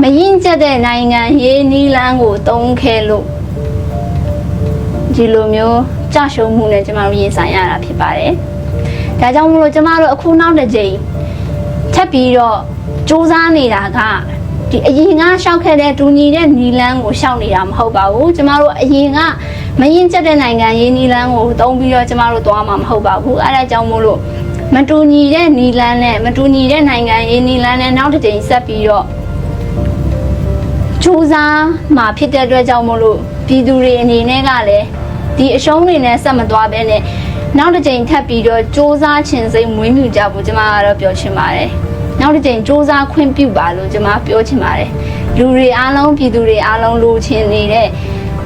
မရင်ကျက်တဲ့နိုင်ငံရေးနီလန်းကိုတုံးခဲလို့ဒီလိုမျိုးကြရှုံမှုနဲ့ကျမတို့ရင်ဆိုင်ရတာဖြစ်ပါတယ်။ဒါကြောင့်မလို့ကျမတို့အခုနောက်တစ်ကြိမ်ထပ်ပြီးတော့စူးစမ်းနေတာကဒီအရင်ကရှောက်ခဲ့တဲ့ဒူညီတဲ့နီလန်းကိုရှောက်နေတာမဟုတ်ပါဘူး။ကျမတို့အရင်ကမရင်ကျက်တဲ့နိုင်ငံရေးနီလန်းကိုတုံးပြီးတော့ကျမတို့သွားမှာမဟုတ်ပါဘူး။အဲဒါကြောင့်မို့လို့မတူညီတဲ့နီလန်းနဲ့မတူညီတဲ့နိုင်ငံရေးနီလန်းနဲ့နောက်တစ်ကြိမ်ဆက်ပြီးတော့ စူးစမ်းမှာဖြစ်တဲ့အတွက်ကြောင့်မို့လို့ပြည်သူတွေအနေနဲ့ကလည်းဒီအရှုံးတွေနဲ့ဆက်မသွားဘဲနဲ့နောက်တစ်ကြိမ်ထပ်ပြီးတော့စူးစမ်းခြင်းစိတ်မွေးမြူကြဖို့ကျွန်မကတော့ပြောချင်ပါတယ်။နောက်တစ်ကြိမ်စူးစမ်းခွင့်ပြုပါလို့ကျွန်မပြောချင်ပါတယ်။လူတွေအားလုံးပြည်သူတွေအားလုံးလိုချင်နေတဲ့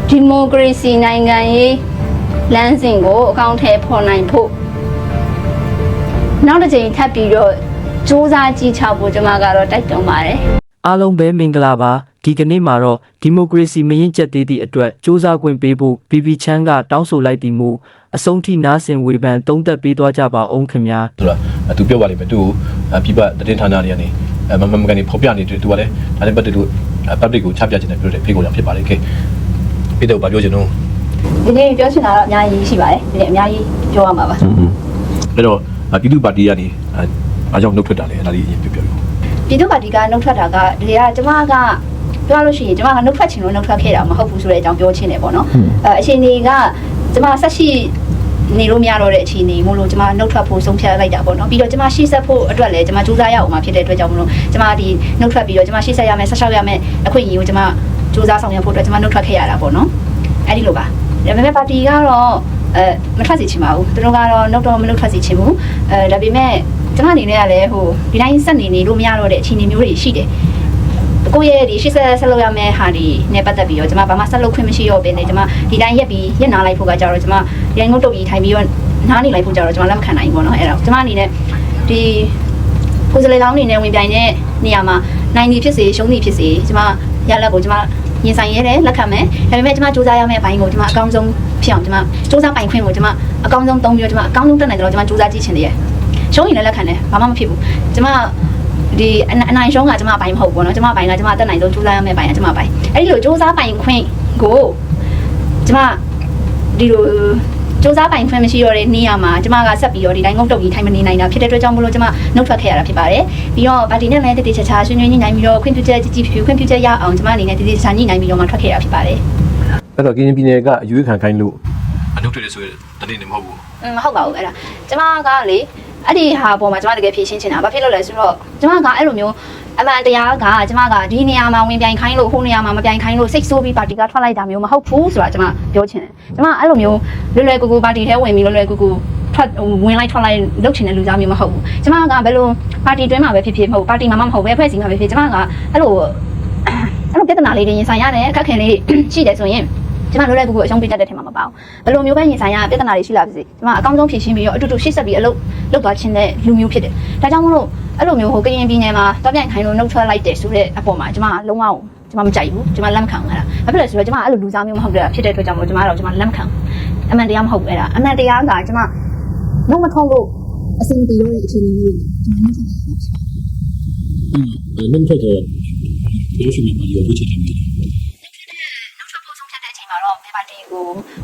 ဒီမိုကရေစီနိုင်ငံရေးလမ်းစဉ်ကိုအကောင့်ထဲပေါ်နိုင်ဖို့နောက်တစ်ကြိမ်ထပ်ပြီးတော့စူးစမ်းကြည့်ချဖို့ကျွန်မကတော့တိုက်တွန်းပါတယ်။အားလုံးပဲမင်္ဂလာပါ ဒီကနေ့မှာတော့ဒီမိုကရေစီမရင်ကျက်သေးသည့်အတွက်စ조사ခွင့်ပေးဖို့ BB ချမ်းကတောင်းဆိုလိုက်သည်မူအဆုံးထိနားဆင်ဝေဖန်သုံးသပ်ပေးသွားကြပါအောင်ခင်ဗျာဆိုတော့အဲသူပြောပါလိမ့်မယ်သူကိုပြပသတင်းဌာနတွေကနေအဲမမမကနေဖော်ပြနေတယ်သူကလည်းဒါနဲ့ပတ်သက်လို့ public ကိုချပြချင်တယ်ပြောတယ်ဖိတ်ခေါ်တာဖြစ်ပါတယ်ကဲပြီးတော့ဗာပြောချင်တော့ဒီနေ့ပြောချင်တာတော့အများကြီးရှိပါတယ်ဒီနေ့အများကြီးပြောရမှာပါအဲ့တော့ပြည်သူ့ပါတီကနေအဲအားကြောင့်နှုတ်ထွက်တာလေအဲ့ဒါလေးအရင်ပြောပြပြပြည်သူ့ပါတီကနှုတ်ထွက်တာကဒီကကျမက ပြောလို့ရှိရင်ကျမကနှုတ်ထွက်ချင်လို့နှုတ်ထွက်ခဲ့တာမဟုတ်ဘူးဆိုတဲ့အကြောင်းပြောချင်တယ်ပေါ့နော်အဲအချိန်တွေကကျမဆက်ရှိနေလို့မရတော့တဲ့အချိန်တွေမို့လို့ကျမနှုတ်ထွက်ဖို့ဆုံးဖြတ်လိုက်တာပေါ့နော်ပြီးတော့ကျမရှေ့ဆက်ဖို့အတွက်လည်းကျမစူးစမ်းရအောင်မှာဖြစ်တဲ့အတွက်ကြောင့်မလို့ကျမဒီနှုတ်ထွက်ပြီးတော့ကျမရှေ့ဆက်ရမယ်ဆက်လျှောက်ရမယ်အခွင့်အရေးကိုကျမစူးစမ်းဆောင်ရွက်ဖို့အတွက်ကျမနှုတ်ထွက်ခဲ့ရတာပေါ့နော်အဲ့ဒီလိုပါဒါပေမဲ့ပါတီကတော့အဲမထွက်စီချင်ပါဘူးသူတို့ကတော့နှုတ်တော့မနှုတ်ထွက်စီချင်ဘူးအဲဒါပေမဲ့ကျမအနေနဲ့ကလည်းဟိုဒီတိုင်းဆက်နေနေလို့မရတော့တဲ့အခြေအနေမျိုးတွေရှိတယ် ကိုယ့်ရဲ့ဒီရှစ်ဆက်ဆက်လုပ်ရမယ့်ဟာဒီနဲ့ပတ်သက်ပြီးတော့ကျွန်မဘာမှဆက်လုပ်ခွင့်မရှိတော့ဘဲနဲ့ကျွန်မဒီတိုင်းရက်ပြီးရက်နာလိုက်ဖို့ကကြတော့ကျွန်မရိုင်းငုတ်တုတ်ကြီးထိုင်ပြီးတော့နားနေလိုက်ဖို့ကြတော့ကျွန်မလက်မခံနိုင်ဘူးပေါ့နော်အဲ့ဒါကျွန်မအနေနဲ့ဒီကိုယ်စလေလောင်းအနေနဲ့ဝင်ပြိုင်တဲ့နေရာမှာနိုင်ဒီဖြစ်စေရှုံးဒီဖြစ်စေကျွန်မရလက်ကိုကျွန်မရင်ဆိုင်ရဲတယ်လက်ခံမယ်ဒါပေမဲ့ကျွန်မစူးစမ်းရမယ့်ဘိုင်းကိုကျွန်မအကောင်းဆုံးဖြစ်အောင်ကျွန်မစူးစမ်းပိုင်ခွင့်ကိုကျွန်မအကောင်းဆုံးသုံးပြီးတော့ကျွန်မအကောင်းဆုံးတက်နိုင်တယ်လို့ကျွန်မစူးစမ်းကြည့်ချင်တယ်ရှုံးရင်လည်းလက်ခံတယ်ဘာမှမဖြစ်ဘူးကျွန်မ ဒီအနအနိုင်ရှုံးကကျမအပိုင်းမဟုတ်ဘူးเนาะကျမအပိုင်းကကျမအသက်နိုင်ဆုံးကြိုးစားရမယ့်အပိုင်းကကျမအပိုင်းအဲ့ဒီလိုကြိုးစားပိုင်ခွင့်ကိုကျမဒီလိုကြိုးစားပိုင်ခွင့်မရှိတော့တဲ့နေရာမှာကျမကဆက်ပြီးတော့ဒီတိုင်းငုတ်တုတ်ကြီးထိုင်မနေနိုင်တာဖြစ်တဲ့အတွက်ကြောင့်မလို့ကျမနှုတ်ထွက်ခဲ့ရတာဖြစ်ပါတယ်ပြီးတော့ပါတီနဲ့လည်းတည်တည်ချာချာဆွေးနွေးညှိနှိုင်းပြီးတော့ခွင့်ပြုချက်ကြီးကြီးဖြူခွင့်ပြုချက်ရအောင်ကျမအနေနဲ့တည်တည်ချာချာညှိနှိုင်းပြီးတော့မှထွက်ခဲ့ရဖြစ်ပါတယ် အဲ့တော့ကရင်ပြည်နယ်ကအရွေးခံခိုင်းလို့အနှုတ်ထွက်တယ်ဆိုရင်တနေ့နေမဟုတ်ဘူး อืมမဟုတ်ပါဘူးအဲ့ဒါကျမကလေ အဲ့ဒီဟာပေါ်မှာကျမတကယ်ဖြေရှင်းချင်တာဘာဖြစ်လို့လဲဆိုတော့ကျမကအဲ့လိုမျိုးအမှန်တရားကကျမကဒီနေရာမှာဝင်ပြိုင်ခိုင်းလို့ဟိုနေရာမှာမပြိုင်ခိုင်းလို့စိတ်ဆိုးပြီးပါတီကထွက်လိုက်တာမျိုးမဟုတ်ဘူးဆိုတာကျမပြောချင်တယ်ကျမအဲ့လိုမျိုးလွယ်လွယ်ကူကူပါတီထဲဝင်ပြီးလွယ်လွယ်ကူကူထွက်ဝင်လိုက်ထွက်လိုက်လုပ်ချင်တဲ့လူသားမျိုးမဟုတ်ဘူးကျမကဘယ်လိုပါတီတွင်းမှာပဲဖြစ်ဖြစ်မဟုတ်ပါတီမှာမဟုတ်ဘဲအဖွဲ့အစည်းမှာပဲဖြစ်ကျမကအဲ့လိုအဲ့လိုပြဿနာလေးတွေရင်ဆိုင်ရတယ်အခက်ခဲလေးရှိတယ်ဆိုရင် ကျမလွယ်လွယ်ကူကူအရှုံးပေးတတ်တဲ့ထင်မှာမပါဘူးဘယ်လိုမျိုးပဲရင်ဆိုင်ရပြဿနာတွေရှိလာပါစေကျမအကောင်းဆုံးဖြေရှင်းပြီးတော့အတူတူရှေ့ဆက်ပြီးအလုပ်လုပ်သွားခြင်းတဲ့လူမျိုးဖြစ်တယ်ဒါကြောင့်မလို့အဲ့လိုမျိုးဟိုကရင်ပြည်နယ်မှာတောက်ပြိုင်ခိုင်းလို့နှုတ်ထွက်လိုက်တယ်ဆိုတဲ့အပေါ်မှာကျမလုံးဝကျမမကြိုက်ဘူးကျမလက်မခံဘူးအဲ့ဒါဘာဖြစ်လဲဆိုတော့ကျမအဲ့လိုလူစားမျိုးမဟုတ်တဲ့ဖြစ်တဲ့အတွက်ကြောင့်မလို့ကျမတော့ကျမလက်မခံဘူးအမှန်တရားမဟုတ်ဘူးအဲ့ဒါအမှန်တရားကကျမလုံးမထုံးလို့အဆင်ပြေလို့အခြေအနေမျိုးကျမလက်ခံအဲ့နှုတ်ထွက်တော့ပြောရှိမှမလို့ဝှချင်တယ်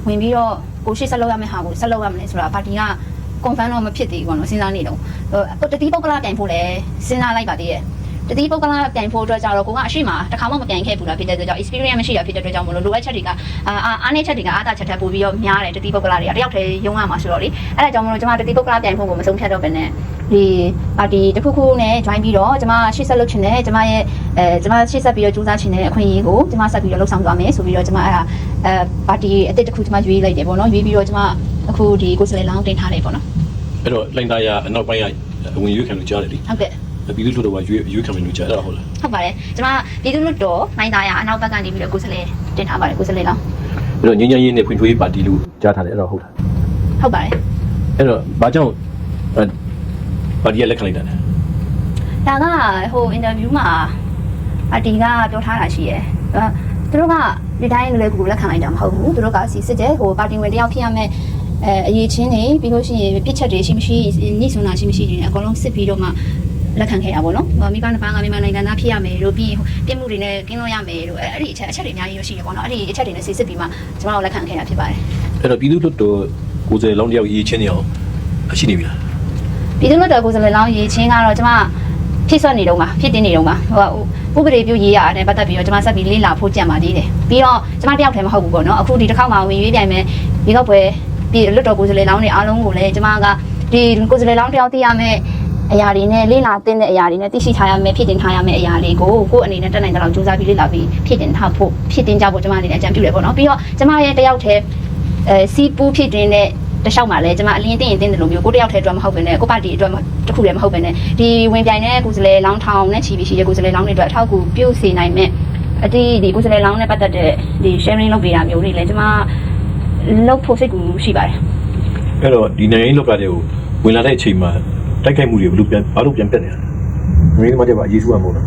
ဝင်ပြီးတော့ကိုရှိဆက်လုပ်ရမယ့်ဟာကိုဆက်လုပ်ရမယ်ဆိုတာပါတီက confirm တော့မဖြစ်သေးဘူးပေါ့နော်စဉ်းစားနေတော့ဟိုတတိပုဂ္ဂလပြန်ဖို့လဲစဉ်းစားလိုက်ပါသေးရဲ့တတိပုဂ္ဂလပြန်ဖို့အတွက်ကြတော့ကိုကအရှိမတစ်ခါမှမပြန်ခဲ့ဘူးလားဖြစ်တဲ့အတွက်ကြောင့် experience မရှိတာဖြစ်တဲ့အတွက်ကြောင့်မလို့လိုအပ်ချက်တွေကအာအားနည်းချက်တွေကအားသာချက်ထပ်ပို့ပြီးတော့များတယ်တတိပုဂ္ဂလတွေကတယောက်တည်းရုံးရမှာဆိုတော့လေအဲ့ဒါကြောင့်မလို့ကျွန်မတတိပုဂ္ဂလပြန်ဖို့ကိုမဆုံးဖြတ်တော့ဘဲနဲ့ ဒီပါတီတစ်ခုခုနဲ့ join ပြီးတော့ကျွန်မရှေ့ဆက်လုပ်ချင်တယ်ကျွန်မရဲ့အဲကျွန်မရှေ့ဆက်ပြီးတော့ကြိုးစားချင်တဲ့အခွင့်အရေးကိုကျွန်မဆက်ပြီးတော့လှုပ်ဆောင်သွားမယ်ဆိုပြီးတော့ကျွန်မအဲ့ဒါအဲပါတီအစ်စ်တစ်ခုကျွန်မရွေးလိုက်တယ်ပေါ့နော်ရွေးပြီးတော့ကျွန်မအခုဒီကိုယ်စလေလောင်းတင်ထားတယ်ပေါ့နော်အဲ့တော့လိုင်းသားရအနောက်ပိုင်းကဝင်ရွေးခံလို့ကြားတယ်လေဟုတ်ကဲ့ပြည်သူ့လူတော်ကရွေးရွေးခံလို့ကြားတာဟုတ်လားဟုတ်ပါတယ်ကျွန်မပြည်သူ့လွတ်တော်နိုင်သားရအနောက်ဘက်ကနေပြီးတော့ကိုယ်စလေတင်ထားပါတယ်ကိုယ်စလေလောင်းအဲ့တော့ငင်းငင်းရင်းနဲ့ဖွံ့ဖြိုးရေးပါတီလို့ကြားထားတယ်အဲ့တော့ဟုတ်လားဟုတ်ပါတယ်အဲ့တော့ဘာကြောင့် ပါတီကလက်ခံလိုက်တာလဲဒါကဟိုအင်တာဗျူးမှာပါတီကပြောထားတာရှိရယ်အဲသူတို့ကဒီတိုင်းလွယ်ကူလက်ခံလိုက်တာမဟုတ်ဘူးသူတို့ကစီစစ်တယ်ဟိုပါတီဝင်တယောက်ဖြစ်ရမယ်အဲအရေးချင်းနေပြီးလို့ရှိရင်ပြစ်ချက်တွေရှိမရှိညှိစွန်းတာရှိမရှိတွေအကုန်လုံးစစ်ပြီးတော့မှလက်ခံခဲ့တာပေါ့နော်ဟိုမိဘနှစ်ပါးကမြန်မာနိုင်ငံသားဖြစ်ရမယ်လို့ပြီးရင်ပြစ်မှုတွေနဲ့ကင်းလွတ်ရမယ်လို့အဲ့ဒီအချက်အချက်တွေအများကြီးရှိရပေါ့နော်အဲ့ဒီအချက်တွေနဲ့စစ်စစ်ပြီးမှကျမတို့လက်ခံခဲ့တာဖြစ်ပါတယ်အဲ့တော့ပြည်သူ့လွှတ်တော်ကိုယ်စားလှယ်လောင်းတယောက်ရေးချင်းနေအောင်ရှိနေပြီလား ပြည်သူ့လွှတ်တော်ကိုယ်စားလှယ်လောင်းရေးချင်းကတော့ကျမဖြစ်ဆွနေတော့မှာဖြစ်တင်နေတော့မှာဟိုဥပဒေပြုရေးရတယ်ပတ်သက်ပြီးတော့ကျမဆက်ပြီးလေ့လာဖို့ကြံပါသေးတယ်ပြီးတော့ကျမတယောက်တည်းမဟုတ်ဘူးပေါ့နော်အခုဒီတစ်ခေါက်မှဝင်ရွေးပြိုင်မယ်ဒီတော့ပွဲပြည်လွှတ်တော်ကိုယ်စားလှယ်လောင်းတွေအားလုံးကိုလည်းကျမကဒီကိုယ်စားလှယ်လောင်းတယောက်သိရမယ်အရာတွေနဲ့လေ့လာသင့်တဲ့အရာတွေနဲ့သိရှိထားရမယ်ဖြစ်တင်ထားရမယ်အရာတွေကိုကိုယ့်အနေနဲ့တက်နိုင်တဲ့လောက်စူးစမ်းပြီးလေ့လာပြီးဖြစ်တင်ထားဖို့ဖြစ်တင်ကြဖို့ကျမအနေနဲ့အကြံပြုတယ်ပေါ့နော်ပြီးတော့ကျမရဲ့တယောက်တည်းအဲစီပူးဖြစ်တင်တဲ့ တခြားမှာလဲကျမအလင်းသိရင်သိတယ်လို့မျိုးကိုတယောက်တည်းအတွက်မဟုတ်ဘဲနဲ့ကိုပါတီအတွက်တခုလည်းမဟုတ်ဘဲနဲ့ဒီဝင်ပြိုင်တဲ့ကိုယ်စားလှယ်လောင်းထောင်နဲ့ချီပြီးရှိတဲ့ကိုယ်စားလှယ်လောင်းတွေအတွက်အထောက်အကူပြုစေနိုင်မဲ့အတီးဒီကိုယ်စားလှယ်လောင်းနဲ့ပတ်သက်တဲ့ဒီ sharing လုပ်ပေးတာမျိုးတွေလည်းကျမလုပ်ဖို့စိတ်ကူရှိပါတယ်အဲ့တော့ဒီနိုင်ငံရေးလောကတွေကိုဝင်လာတဲ့အချိန်မှာတိုက်ခိုက်မှုတွေဘယ်လိုပြန်ဘာလို့ပြန်ပြတ်နေလဲငွေကမှတည်းကအရေးစုရမလို့လား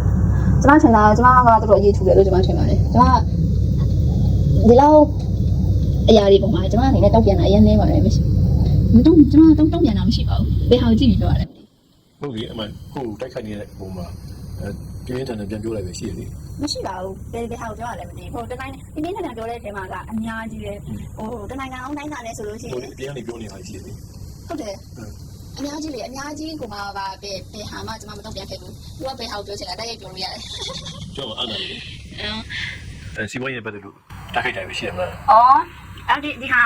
ကျမထင်တာကျမကတော်တော်အရေးထူတယ်လို့ကျမထင်ပါတယ်ကျမဒီလောက် အရာတွေပုံမှာကျမအနေနဲ့တောက်ပြန်တာအရင်နေပါတယ်မရှိမတော့ကျမတော့တောက်ပြန်တာမရှိပါဘူးဘယ်ဟာကိုကြည့်ပြီးပြောရလဲဟုတ်ပြီအမှန်ကိုယ်တိုက်ခိုက်နေတဲ့ပုံမှာအဲပြင်းထန်တယ်ပြန်ပြောလိုက်ပဲရှိတယ်လေမရှိပါဘူးဘယ်ဘယ်ဟာကိုပြောရလဲမသိဘူးဟိုတတိုင်းပြင်းပြင်းထန်ထန်ပြောတဲ့အချိန်မှာကအများကြီးပဲဟိုတနိုင်ငံအောင်တိုင်းကလည်းဆိုလို့ရှိရဟိုင်အပြင်ကနေပြောနေတာရှိတယ်လေဟုတ်တယ်အများကြီးလေအများကြီးကိုမှပါဘယ်ဘယ်ဟာမှကျမမတော့ပြန်ခဲ့ဘူးသူကဘယ်ဟာကိုပြောချင်တာတိုက်ရိုက်ပြောလို့ရတယ်ကျွန်တော်အားနာတယ်အဲစီဝိုင်းရဲ့ပတ်သက်လို့တိုက်ခိုက်တယ်ပဲရှိတယ်မလား။အော် အဲ့ဒီဒီဟာ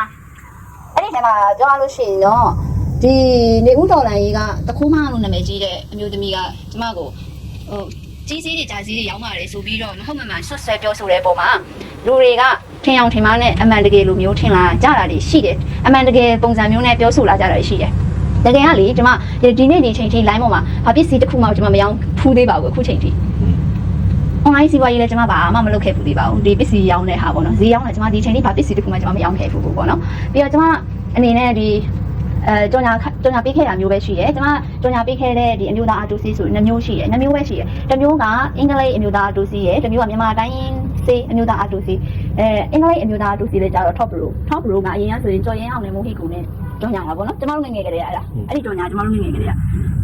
အဲ့ဒီထဲမှာပြောရလို့ရှိရင်တော့ဒီနေဦးတော်လိုင်းကြီးကတခိုးမလို့နာမည်ကြီးတဲ့အမျိုးသမီးကကျမကိုဟိုကြီးစည်းတွေဂျာစည်းတွေရောင်းပါတယ်ဆိုပြီးတော့မဟုတ်မှန်မှန်ဆွတ်ဆွဲပြောဆိုတဲ့ပုံမှာလူတွေကထင်အောင်ထင်မှားနဲ့အမှန်တကယ်လိုမျိုးထင်လာကြတာတွေရှိတယ်။အမှန်တကယ်ပုံစံမျိုးနဲ့ပြောဆိုလာကြတာတွေရှိတယ်။တကယ်ကလေကျမဒီနေ့ဒီချိန်ထိ line ပေါ်မှာဘာပစ္စည်းတစ်ခုမှကျမမရောင်းဖူးသေးပါဘူးအခုချိန်ထိ online စီးပွားရေးလည်းကျွန်မဘာမှမလုပ်ခဲ့ဘူးသေးပါဘူးဒီပစ္စည်းရောင်းတဲ့ဟာပေါ့နော်ဈေးရောင်းတယ်ကျွန်မဒီချိန်လေးဘာပစ္စည်းတစ်ခုမှကျွန်မမရောင်းခဲ့ဘူးပေါ့နော်ပြီးတော့ကျွန်မအနေနဲ့ဒီအဲကြော်ညာကြော်ညာပေးခဲ့တာမျိုးပဲရှိတယ်ကျွန်မကြော်ညာပေးခဲ့တဲ့ဒီအမျိုးသားအတူစီဆိုနှမျိုးရှိတယ်နှမျိုးပဲရှိတယ်တစ်မျိုးကအင်္ဂလိပ်အမျိုးသားအတူစီရယ်တစ်မျိုးကမြန်မာတိုင်းရင်းစေးအမျိုးသားအတူစီအဲအင်္ဂလိပ်အမျိုးသားအတူစီလည်းကြတော့ top pro top pro ကအရင်ကဆိုရင်ကြော်ရင်အောင်နဲ့မိုးဟိကူနဲ့ကြော်ညာတာပေါ့နော်ကျွန်မတို့ငယ်ငယ်ကလေးကအဲ့ဒါအဲ့ဒီကြော်ညာကျွန်မတို့ငယ်ငယ်ကလေးက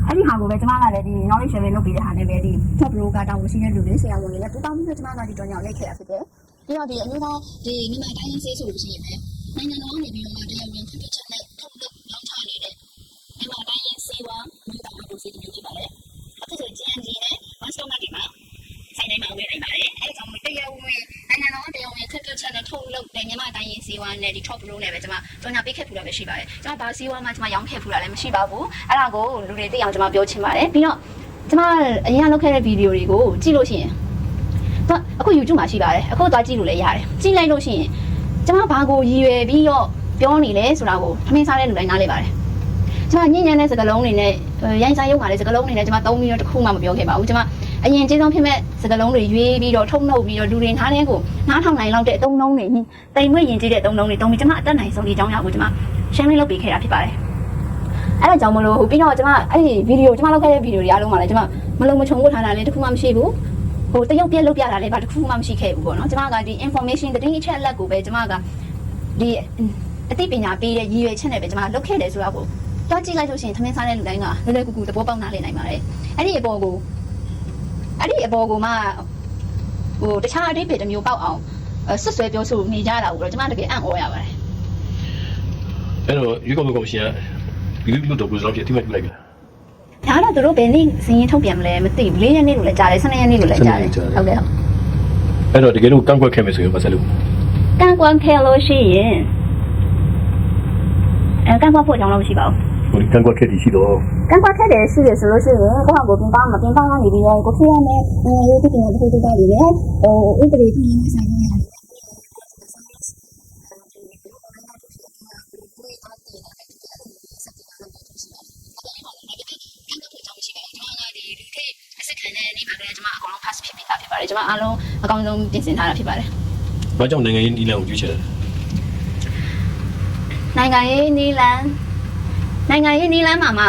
အဲ့ဒီဟာကိုပဲကျမကလည်းဒီ knowledge sharing လုပ်ပေးတဲ့ဟာနဲ့ပဲဒီ top pro ကတောင်းရှိတဲ့လူတွေဆရာဝန်တွေလည်းပူပေါင်းပြီးတော့ကျမကဒီကြောင်ကြောင်ရိုက်ခဲ့တာဖြစ်တယ်။ပြီးတော့ဒီအမျိုးသားဒီမြန်မာတိုင်းဆေးဆိုလို့ရှိရင်ပဲနိုင်ငံတော်ကနေပြီးတော့တရားဝင်ဖြစ်ချက်နဲ့ထုတ်လုပ်လောင်းချနေတဲ့မြန်မာတိုင်းဆေးဝါးမြို့သားအကူစီမျိုးဖြစ်ပါတယ်။အခုဆို GNG နဲ့ Master Market မှာဆိုင်တိုင်းမှာဝင်နေပါတယ်။အဲဒါကြောင့်တရားဝင်နိုင်ငံတော်တရားဝင်ဖြစ်ချက်နဲ့ထုတ် လုပ်တဲ့မြန်မာတိုင်းဆေးဝါးနဲ့ဒီ top pro နဲ့ပဲကျမကြောင်ညာပေးခဲ့ဖူးတာပဲရှိပါတယ်။ကျမဘာဆေးဝါးမှကျမရောင်းခဲ့ဖူးတာလည်းမရှိပါဘူး။အဲ့ဒါကိုလူတွေသိအောင်ကျမပြောချင်ပါတယ်။ပြီးတော့ကျမအရင်ကလုပ်ခဲ့တဲ့ဗီဒီယိုတွေကိုကြည့်လို့ရှိရင်တော့အခု YouTube မှာရှိပါတယ်အခုသွားကြည့်လို့လည်းရတယ်ကြည့်လိုက်လို့ရှိရင်ကျမဘာကိုရည်ရွယ်ပြီးတော့ပြောနေလဲဆိုတာကိုထမင်းစားတဲ့လူတိုင်းနားလည်ပါတယ်ကျမညဉ့်ညံတဲ့စကားလုံးတွေနဲ့ရိုင်းစားရုပ်ကလည်းစကားလုံးတွေနဲ့ကျမသုံးပြီးတော့တစ်ခုမှမပြောခဲ့ပါဘူးကျမ အရင်ကျေးဇူးဖြစ်မဲ့စကားလုံးတွေရွေးပြီးတော့ထုံနှုတ်ပြီးတော့လူတွေနားထဲကိုနားထောင်နိုင်လောက်တဲ့အသုံးနှုန်းတွေတိမ်မွေ့ယဉ်ကျေးတဲ့အသုံးနှုန်းတွေတုံးပြီးကျမအတက်နိုင်ဆုံးဒီအကြောင်းအရာကိုကျမ sharing လုပ်ပေးခဲ့တာဖြစ်ပါတယ်အဲ့ဒါကြောင့်မလို့ပြီးတော့ကျွန်မအဲ့ဒီဗီဒီယိုကျွန်မလုပ်ခဲ့တဲ့ဗီဒီယိုတွေအားလုံးမှာလည်းကျွန်မမလုံမချုံဝတ်ထားတာလည်းတစ်ခုမှမရှိဘူးဟိုတရုပ်ပြက်လုပ်ပြတာလည်းဘာတစ်ခုမှမရှိခဲ့ဘူးပေါ့နော်ကျွန်မကဒီ information တတိအချက်အလက်ကိုပဲကျွန်မကဒီအသိပညာပေးတဲ့ရည်ရွယ်ချက်နဲ့ပဲကျွန်မလုပ်ခဲ့တယ်ဆိုတော့ကိုတော့ကြည့်လိုက်လို့ရှိရင်သမင်းစားတဲ့လူတိုင်းကလွယ်လွယ်ကူကူသဘောပေါက်နားလည်နိုင်ပါတယ်အဲ့ဒီအပေါ်ကို အဲ့ဒီအပေါ်ကိုမှဟိုတခြားအတိတ်တစ်မျိုးပေါက်အောင်ဆွဆွဲပြောဆိုနေကြတာကိုတော့ကျွန်မတကယ်အံ့ဩရပါတယ်အဲ့တော့ရွေးကောက်မှုကော်မရှင်ကပြည်သူ့လွှတ်တော်ကိုယ်စားလှယ်အတိအမှတ်ပြုလိုက်ပြီလားဒါတော့သူတို့ဘယ်နေ့စည်ရင်ထုတ်ပြန်မလဲမသိဘူး၄ရက်နေ့လို့လည်းကြားတယ်၁၂ရက်နေ့လို့လည်းကြားတယ်ဟုတ်ကဲ့ဟုတ်အဲ့တော့တကယ်လို့ကန့်ကွက်ခဲ့မယ်ဆိုရင်မဆက်လို့ကန့်ကွက်ခဲ့လို့ရှိရင်အဲကန့်ကွက်ဖို့အကြောင်းတော့မရှိပါဘူး ဟိုကန့်ကွက်ခဲ့တည်ရှိတော့ကန့်ကွက်ခဲ့တယ်ရှိတယ်ဆိုလို့ရှိရင်ကိုယ့်ဟာကိုယ်ပြင်ပမပြင်ပကနေပြီးတော့ကိုဖြစ်ရမယ်အဲရိုးတိကျတဲ့ဒီလိုတွေလည်းဟိုဥပဒေပြုနေဆိုင်နေရတယ်အစခံတဲ့ဒီမှာလည်းကျွန်မအကုန်လုံး pass ဖြစ်ပြီးသားဖြစ်ပါတယ်ကျွန်မအားလုံးအကောင်းဆုံးပြင်ဆင်ထားတာဖြစ်ပါတယ်။ဘာကြောင့်နိုင်ငံရေးနီလန်ကိုရွေးချယ်လဲနိုင်ငံရေးနီလန် နိုင်ငံရေးနီလန်မှာမှ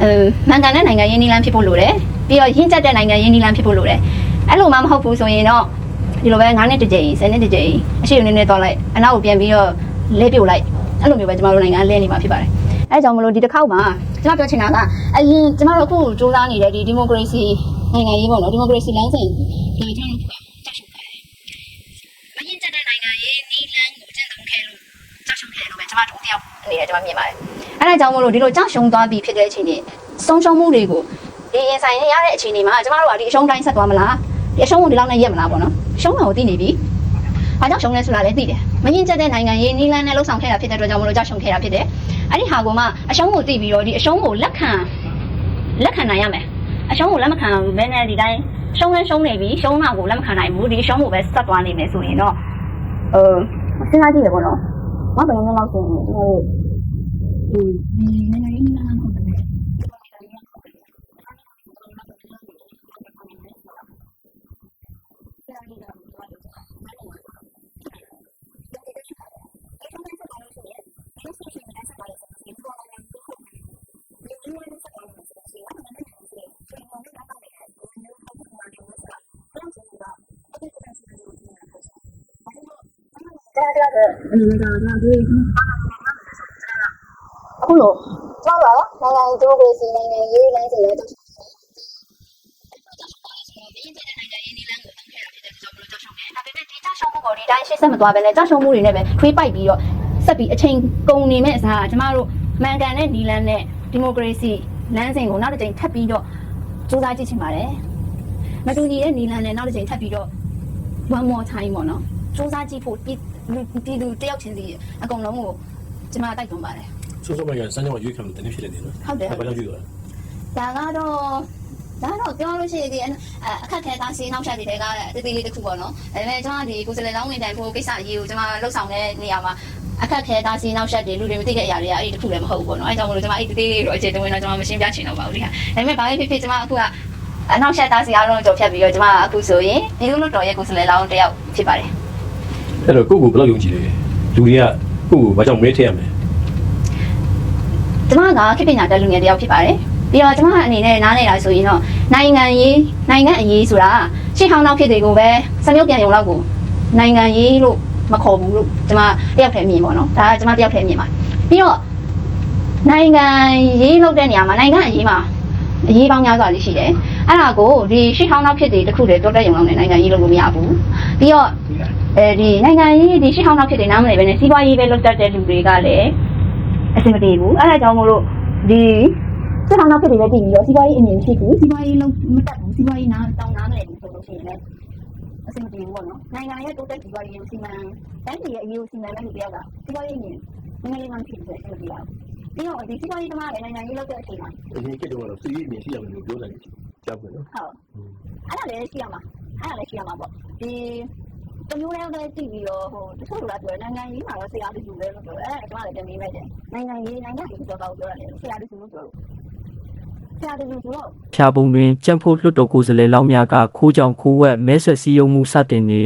အဲမှန်ကန်တဲ့နိုင်ငံရေးနီလန်ဖြစ်ဖို့လိုတယ်ပြီးတော့ရင့်ကျက်တဲ့နိုင်ငံရေးနီလန်ဖြစ်ဖို့လိုတယ်အဲ့လိုမှမဟုတ်ဘူးဆိုရင်တော့ဒီလိုပဲ9နှစ်တစ်ကြိမ်10နှစ်တစ်ကြိမ်အရှိန်နည်းနည်းသွားလိုက်အနောက်ကိုပြန်ပြီးတော့လဲပြုတ်လိုက်အဲ့လိုမျိုးပဲကျမတို့နိုင်ငံလဲနေမှာဖြစ်ပါတယ်အဲဒါကြောင့်မလို့ဒီတစ်ခေါက်မှာကျွန်မပြောချင်တာကအရင်ကျွန်တော်တို့အခုစူးစမ်းနေတဲ့ဒီဒီမိုကရေစီနိုင်ငံရေးပေါ့နော်ဒီမိုကရေစီလမ်းစဉ်ဒါကျွန်တော်တို့ကကြောက်ရှုပ်ပါတယ်မရင်ကျတဲ့နိုင်ငံရေးနီလန်းကိုကျင့်သုံးခဲ့လို့ကြောက်ရှုပ်ခဲ့လို့ပဲကျွန်မတို့တယောက်အနေနဲ့ကျွန်မမြင်ပါတယ် အဲဒါကြောင့်မလို့ဒီလိုကြောက်ရှုံသွားပြီးဖြစ်တဲ့အချိန်တွေဆုံးရှုံးမှုတွေကိုဒီရင်ဆိုင်ရတဲ့အခြေအနေမှာကျွန်တော်တို့ကဒီအရှုံးတိုင်းဆက်သွားမလားဒီအရှုံးကိုဒီလောက်နဲ့ရက်မလားပေါ့နော်ရှုံးတာကိုသိနေပြီ။ဘာကြောင့်ရှုံးလဲဆိုတာလည်းသိတယ်။မရင်ကျက်တဲ့နိုင်ငံရေးနီလန်းနဲ့လှုပ်ဆောင်ခဲ့တာဖြစ်တဲ့အတွက်ကြောင့်မလို့ကြောက်ရှုံးခဲ့တာဖြစ်တယ်။အဲ့ဒီဟာကမှအရှုံးကိုသိပြီးတော့ဒီအရှုံးကိုလက်ခံလက်ခံနိုင်ရမယ်။အရှုံးကိုလက်မခံဘဲနဲ့ဒီတိုင်းရှုံးလဲရှုံးနေပြီရှုံးတာကိုလက်မခံနိုင်ဘူးဒီရှုံးကိုပဲဆက်သွားနေမယ်ဆိုရင်တော့အအစဉ်းစားကြည့်ရပေါ့နော်။မဘယ်လိုမျိုးလောက်ဆိုရင်ကျွန်တော်တို့ဒီနို င်ငံရေးနီလန်းကို အခုလို့ကျွန်တော်ကတော့နိုင်ငံဒီမိုကရေစီနိုင်ငံရေးလမ်းစဉ်ရဲ့တောက်ဒါပေမဲ့ဒီကြောက်ရှုံးမှုကိုဒီတိုင်းရှေ့ဆက်မသွားဘဲနဲ့ကြောက်ရှုံးမှုတွေနဲ့ပဲထွေးပိုက်ပြီးတော့ဆက်ပြီးအချိန်ကုန်နေမဲ့အစားကျမတို့မှန်ကန်တဲ့ဒီလန်းနဲ့ဒီမိုကရေစီလမ်းစဉ်ကိုနောက်တစ်ချိန်ထပ်ပြီးတော့စူးစမ်းကြည့်ချင်ပါတယ်မတူညီတဲ့နီလန်းနဲ့နောက်တစ်ချိန်ထပ်ပြီးတော့ one more time ပေါ့နော်စူးစမ်းကြည့်ဖို့ဒီဒီလူတယောက်ချင်းစီအကုန်လုံးကိုကျမတိုက်တွန်းပါတယ် ဆိုဆိုမှကစမ်းကြောင်းရွေးခံလို့တနေ့ဖြစ်နေတယ်နော်ဟုတ်တယ်ဘာကြောင့်ရွေးသွားလဲဒါကတော့ဒါတော့ပြောလို့ရှိရင်ဒီအခက်ခဲတာစီနောက်ချက်တွေတဲကတတိလေးတစ်ခုပေါ့နော်ဒါပေမဲ့ကျွန်မဒီကိုယ်စလဲလောင်းဝင်တိုင်ဖို့ကိစ္စရေးကိုကျွန်မလှုပ်ဆောင်တဲ့နေရာမှာအခက်ခဲတာစီနောက်ချက်တွေလူတွေမသိတဲ့အရာတွေကအဲ့ဒီတစ်ခုလည်းမဟုတ်ဘူးပေါ့နော်အဲကြောင့်မလို့ကျွန်မအဲ့ဒီတတိလေးတော့အခြေတဝင်တော့ကျွန်မမရှင်းပြချင်တော့ပါဘူးဒီဟာဒါပေမဲ့ဘာပဲဖြစ်ဖြစ်ကျွန်မအခုကအနောက်ချက်တာစီအားလုံးကြော်ဖြတ်ပြီးတော့ကျွန်မအခုဆိုရင်ဒီလိုလို့တော်ရဲ့ကိုယ်စလဲလောင်းတယောက်ဖြစ်ပါတယ်အဲ့တော့ကိုကိုဘယ်လောက်ယုံကြည်လဲလူတွေကကိုကိုဘာကြောင့်မဲထည့်ရမလဲ ကျမကခေတ်ပညာတက်လူငယ်တစ်ယောက်ဖြစ်ပါတယ်ပြီးတော့ကျမအနေနဲ့နားနေတာဆိုရင်တော့နိုင်ငံရေးနိုင်ငံအရေးဆိုတာရှေ့ဟောင်းနောက်ဖြစ်တွေကိုပဲစမြုပ်ပြန်ရုံလောက်ကိုနိုင်ငံရေးလို့မခေါ်ဘူးလို့ကျမတယောက်တည်းမြင်ပါတော့ဒါကကျမတယောက်တည်းမြင်ပါပြီးတော့နိုင်ငံရေးလုပ်တဲ့နေရာမှာနိုင်ငံအရေးမှာအရေးပေါင်းများစွာလေးရှိတယ်အဲ့ဒါကိုဒီရှေ့ဟောင်းနောက်ဖြစ်တွေတစ်ခုတည်းတိုးတက်ရုံလောက်နဲ့နိုင်ငံရေးလုပ်လို့မရဘူးပြီးတော့အဲဒီနိုင်ငံရေးဒီရှေ့ဟောင်းနောက်ဖြစ်တွေနားမလည်ပဲနဲ့စီးပွားရေးပဲလုပ်တတ်တဲ့လူတွေကလည်း အဆင်မပြေဘူးအဲ့ဒါကြောင့်မို့လို့ဒီစစ်ထောင်နောက်ဖြစ်နေတဲ့တည်ပြီးတော့စီးပွားရေးအမြင်ရှိဘူးစီးပွားရေးလုံးမတက်ဘူးစီးပွားရေးနားတောင်းနားမလဲဘူးဆိုလို့ရှိရင်လည်းအဆင်မပြေဘူးပေါ့နော်နိုင်ငံရဲ့တိုးတက်စီးပွားရေးကိုစီမံတိုင်းပြည်ရဲ့အရေးကိုစီမံတဲ့လူတယောက်ကစီးပွားရေးအမြင်နည်းနည်းလေးမှဖြစ်တယ်ဆိုပြီးတော့ပြီးတော့ဒီစီးပွားရေးသမားတွေနိုင်ငံရေးလုပ်တဲ့အချိန်မှာအရင်ကတည်းကတော့စီးရေးမြင်ရှိရမယ်လို့ပြောတယ်ကြောက်တယ်နော်ဟုတ်အဲ့ဒါလည်းရှိရမှာအဲ့ဒါလည်းရှိရမှာပေါ့ဒီ တမျိုးလည်းပဲကြည့်ပြီးတော့ဟိုတချို့ကပြောနိုင်ငံရေးမှာတော့ဆရာတူတူပဲလို့ပြောတယ်အဲကျွန်မလည်းပြန်ပြီးမဲ့တယ်နိုင်ငံရေးနိုင်ငံရေးပြောတော့ပြောရတယ်ဆရာတူတူလို့ပြောလို့ဆရာတူတူဆိုတော့ဖျာပုံတွင်ကြံ့ဖို့လွတ်တော်ကိုယ်စားလှယ်လောင်းများကခိုးကြောင်ခိုးဝက်မဲဆွယ်စည်းရုံးမှုစတင်နေ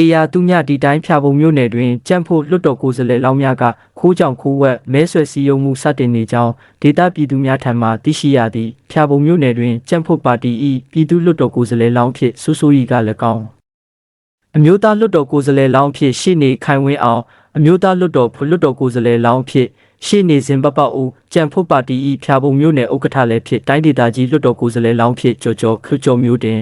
အေယာသူညဒီတိုင်းဖျာပုံမြို့နယ်တွင်ကြံ့ဖို့လွတ်တော်ကိုယ်စားလှယ်လောင်းများကခိုးကြောင်ခိုးဝက်မဲဆွယ်စည်းရုံးမှုစတင်နေကြောင်းဒေသပြည်သူများထံမှသိရှိရသည့်ဖျာပုံမြို့နယ်တွင်ကြံ့ဖို့ပါတီ၏ပြည်သူ့လွတ်တော်ကိုယ်စားလှယ်လောင်းဖြင့်ဆူဆူရီက၎င်း အမျိုးသားလွတ်တော်ကိုယ်စားလှယ်လောင်းဖြင့်ရှေ့နေခိုင်ဝင်းအောင်အမျိုးသားလွတ်တော်ဖလွတ်တော်ကိုယ်စားလှယ်လောင်းဖြင့်ရှေ့နေစဉ်ပပဦးကြံ့ဖို့ပါတီ၏ဖျာပုံမြို့နယ်ဥက္ကဋ္ဌလည်းဖြစ်တိုင်းဒေသကြီးလွတ်တော်ကိုယ်စားလှယ်လောင်းဖြင့်ကြော်ကြော်ခရကျော်မျိုးတင်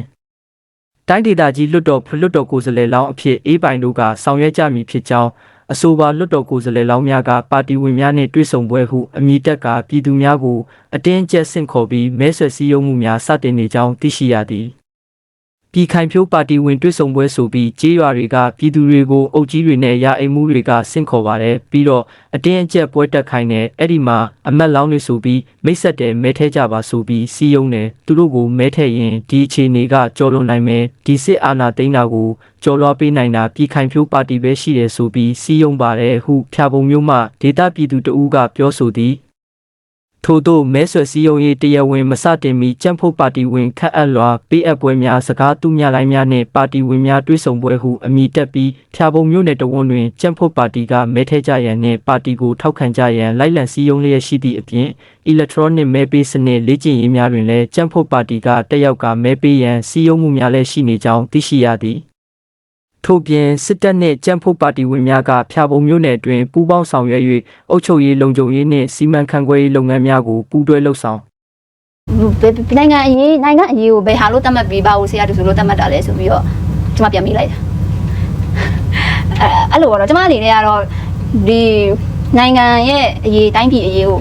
တိုင်းဒေသကြီးလွတ်တော်ဖလွတ်တော်ကိုယ်စားလှယ်လောင်းအဖြစ်အေးပိုင်တို့ကဆောင်ရွက်ကြမည်ဖြစ်ကြောင်းအဆိုပါလွတ်တော်ကိုယ်စားလှယ်လောင်းများကပါတီဝင်များနှင့်တွေ့ဆုံပွဲဟုအမည်တက်ကပြည်သူများကိုအတင်းကျပ်ဆင့်ခေါ်ပြီးမဲဆွယ်စည်းရုံးမှုများစတင်နေကြောင်းသိရှိရသည် ပြည်ခိုင်ဖြိုးပါတီဝင်တွေ့ဆုံပွဲဆိုပြီးကြေးရွာတွေကပြည်သူတွေကိုအုပ်ကြီးတွေနဲ့ရာအိမ်မှုတွေကဆင့်ခေါ်ပါတယ်ပြီးတော့အတင်းအကျပ်ပွဲတက်ခိုင်းတယ်အဲ့ဒီမှာအမတ်လောင်းတွေဆိုပြီးမိတ်ဆက်တယ်မဲထဲကြပါဆိုပြီးစီယုံတယ်သူတို့ကိုမဲထဲရင်ဒီအခြေအနေကကြော်လွန်နိုင်မယ်ဒီစစ်အာဏာသိမ်းတာကိုကြော်လွှားပေးနိုင်တာပြည်ခိုင်ဖြိုးပါတီပဲရှိတယ်ဆိုပြီးစီယုံပါတယ်ဟုဖြာပုံမျိုးမှဒေတာပြည်သူတအူးကပြောဆိုသည် ထို့သောမဲဆွယ်စည်းရုံးရေးတရားဝင်မစတင်မီကြံ့ဖို့ပါတီဝင်ခန့်အပ်လွှာပေးအပ်ပွဲများစကားတူးများလိုင်းများနှင့်ပါတီဝင်များတွဲဆုံပွဲဟုအမည်တက်ပြီးဖြာပုံမျိုးနယ်တဝန်တွင်ကြံ့ဖို့ပါတီကမဲထဲကြရန်နှင့်ပါတီကိုထောက်ခံကြရန်လိုက်လံစည်းရုံးလျက်ရှိသည့်အပြင် electronic မဲပေးစနစ်လေ့ကျင့်ရေးများတွင်လည်းကြံ့ဖို့ပါတီကတက်ရောက်ကမဲပေးရန်စည်းရုံးမှုများလည်းရှိနေကြောင်းသိရှိရသည် ထို့ပြင်စစ်တပ်နှင့်ကြံ့ဖို့ပါတီဝင်များကဖျာပုံမြို့နယ်တွင်ပူးပေါင်းဆောင်ရွက်၍အုပ်ချုပ်ရေးလုံခြုံရေးနှင့်စီမံခန့်ခွဲရေးလုပ်ငန်းများကိုပူးတွဲလှုပ်ဆောင်ဘယ်နိုင်ငံအရေးနိုင်ငံအရေးကိုဘယ်ဟာလို့သတ်မှတ်ပြီးပါဦးဆရာတူဆိုလို့သတ်မှတ်တာလဲဆိုပြီးတော့ကျွန်မပြန်မိလိုက်တာအဲအဲ့လိုတော့ကျွန်မအနေနဲ့ကတော့ဒီနိုင်ငံရဲ့အရေးတိုင်းပြည်အရေးကို